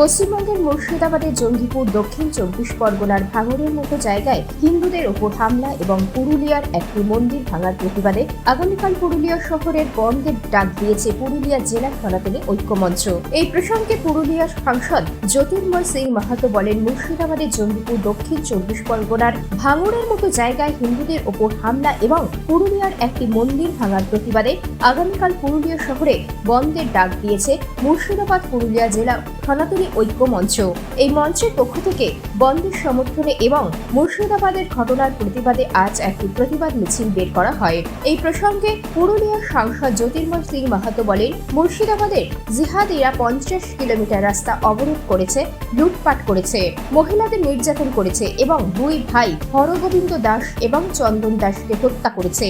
পশ্চিমবঙ্গের মুর্শিদাবাদের জঙ্গিপুর দক্ষিণ চব্বিশ পরগনার ভাঙড়ের মতো জায়গায় হিন্দুদের ওপর হামলা এবং পুরুলিয়ার একটি মন্দির ভাঙার প্রতিবাদে আগামীকাল পুরুলিয়া শহরের বন্ধের ডাক দিয়েছে পুরুলিয়া জেলা ধরাতলে ঐক্যমঞ্চ। এই প্রসঙ্গে পুরুলিয়ার সাংসদ জ্যোতির্ময় সিং মাহাতো বলেন, মুর্শিদাবাদের জঙ্গিপুর দক্ষিণ চব্বিশ পরগনার ভাঙড়ের মতো জায়গায় হিন্দুদের ওপর হামলা এবং পুরুলিয়ার একটি মন্দির ভাঙার প্রতিবাদে আগামীকাল পুরুলিয়া শহরে বন্ধের ডাক দিয়েছে মুর্শিদাবাদ পুরুলিয়া জেলা সনাতনী ঐক্য মঞ্চ। এই মঞ্চের পক্ষ থেকে বন্ধের সমর্থনে এবং মুর্শিদাবাদের ঘটনার প্রতিবাদে আজ একটি প্রতিবাদ মিছিল বের করা হয়। এই প্রসঙ্গে পুরুলিয়ার সাংসদ জ্যোতির্ময় সিং মাহাতো বলেন, মুর্শিদাবাদের জিহাদিরা পঞ্চাশ কিলোমিটার রাস্তা অবরোধ করেছে, লুটপাট করেছে, মহিলাদের নির্যাতন করেছে এবং দুই ভাই হরগোবিন্দ দাস এবং চন্দন দাসকে হত্যা করেছে।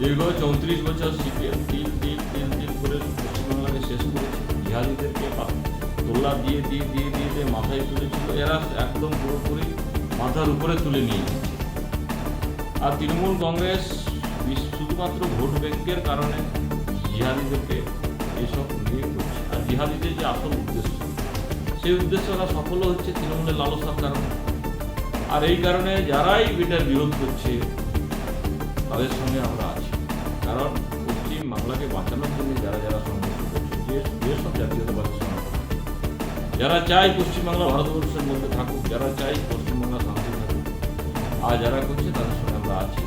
দীর্ঘ চৌত্রিশ বছর সিপিএম তিল তিল তিল করে পশ্চিমবাংলাকে শেষ করেছে বিহারিদেরকে তোল্লা দিয়ে দিয়ে দিয়ে দিয়ে দিয়ে মাথায় তুলেছিল। এরা একদম পুরোপুরি মাথার উপরে তুলে নিয়ে যাচ্ছে আর তৃণমূল কংগ্রেস শুধুমাত্র ভোট ব্যাংকের কারণে জিহাদিদেরকে এসব নিয়ে করছে। আর জিহাদিদের যে আসল উদ্দেশ্য, সেই উদ্দেশ্য ওরা সফল হচ্ছে তৃণমূলের লালসার কারণে। আর এই কারণে যারাই এটার বিরোধ করছে, তাদের সঙ্গে আমরা আছি। কারণ পশ্চিম বাংলাকে বাঁচানোর জন্য যারা যারা সংঘর্ষ করছে যে যেসব জাতীয়তাবাদী সংগঠন যারা চায় পশ্চিমবাংলা ভারতবর্ষের মধ্যে থাকুক যারা চাই পশ্চিমবাংলা শান্তি থাকুক আর যারা করছে তাদের সঙ্গে আমরা আছি